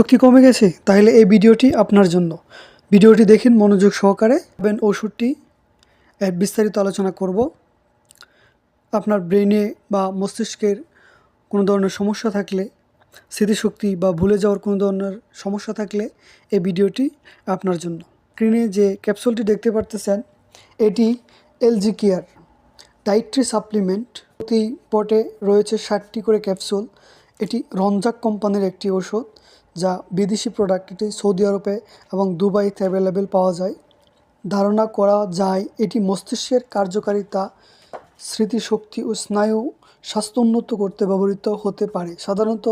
স্মৃতিশক্তি কমে গেছে? তাহলে এই ভিডিওটি আপনার জন্য। ভিডিওটি দেখুন, মনোযোগ সহকারে। এবং ওষুধটি এর বিস্তারিত আলোচনা করব। আপনার ব্রেনে বা মস্তিষ্কের কোনো ধরনের সমস্যা থাকলে, স্মৃতিশক্তি বা ভুলে যাওয়ার কোনো ধরনের সমস্যা থাকলে এই ভিডিওটি আপনার জন্য। স্ক্রিনে যে ক্যাপসুলটি দেখতে পারতেছেন, এটি এলজি কেয়ার। ডাইট্রি সাপ্লিমেন্ট। প্রতি পটে রয়েছে ষাটটি করে ক্যাপসুল। এটি রঞ্জাক কোম্পানির একটি ওষুধ। যা বিদেশি প্রোডাক্ট এটি সৌদি আরবে এবং দুবাইতে অ্যাভেলেবেল পাওয়া যায়। ধারণা করা যায় এটি মস্তিষ্কের কার্যকারিতা, স্মৃতিশক্তি ও স্নায়ু স্বাস্থ্য উন্নত করতে ব্যবহৃত হতে পারে। সাধারণত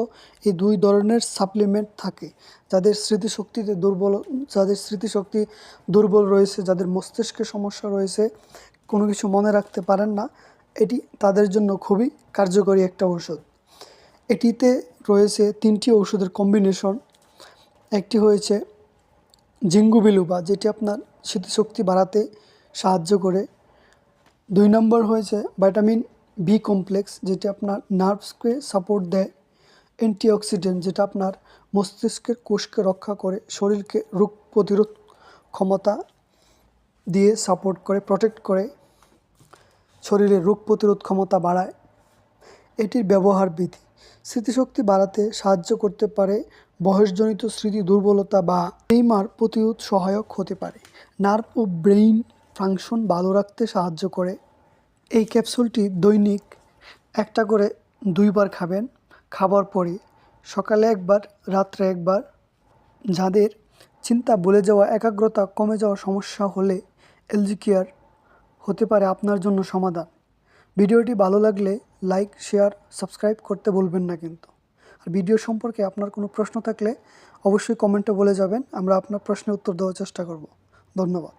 এই দুই ধরনের সাপ্লিমেন্ট থাকে, যাদের স্মৃতিশক্তিতে দুর্বল, যাদের স্মৃতিশক্তি দুর্বল রয়েছে, যাদের মস্তিষ্কে সমস্যা রয়েছে, কোনো কিছু মনে রাখতে পারেন না। এটি তাদের জন্য খুবই কার্যকরী একটা ওষুধ এটিতে রয়েছে তিনটি ওষুধের কম্বিনেশন একটি হয়েছে জিঙ্গু বিলুবা, যেটি আপনার স্মৃতিশক্তি বাড়াতে সাহায্য করে। দুই নম্বর হয়েছে ভিটামিন বি কমপ্লেক্স যেটি আপনার নার্ভসকে সাপোর্ট দেয়। অ্যান্টিঅক্সিডেন্ট যেটা আপনার মস্তিষ্কের কোষকে রক্ষা করে, শরীরকে রোগ প্রতিরোধ ক্ষমতা দিয়ে সাপোর্ট করে প্রোটেক্ট করে শরীরের রোগ প্রতিরোধ ক্ষমতা বাড়ায়। এটির ব্যবহার বিধি। স্মৃতিশক্তি বাড়াতে সাহায্য করতে পারে, বয়সজনিত স্মৃতি দুর্বলতা বা এইমার প্রতিরোধ সহায়ক হতে পারে। নার্ভ ও ব্রেইন ফাংশন ভালো রাখতে সাহায্য করে। এই ক্যাপসুলটি দৈনিক একটা করে দুইবার খাবেন, খাবার পরে। সকালে একবার, রাত্রে একবার। যাদের চিন্তা বলে যাওয়া, একাগ্রতা কমে যাওয়া সমস্যা হলে এলজি কেয়ার হতে পারে আপনার জন্য সমাধান। ভিডিওটি ভালো লাগলে লাইক, শেয়ার, সাবস্ক্রাইব করতে বলবেন না কিন্তু। আর ভিডিও সম্পর্কে আপনার কোনো প্রশ্ন থাকলে অবশ্যই কমেন্টে বলে যাবেন, আমরা আপনার প্রশ্নের উত্তর দেওয়ার চেষ্টা করব। ধন্যবাদ।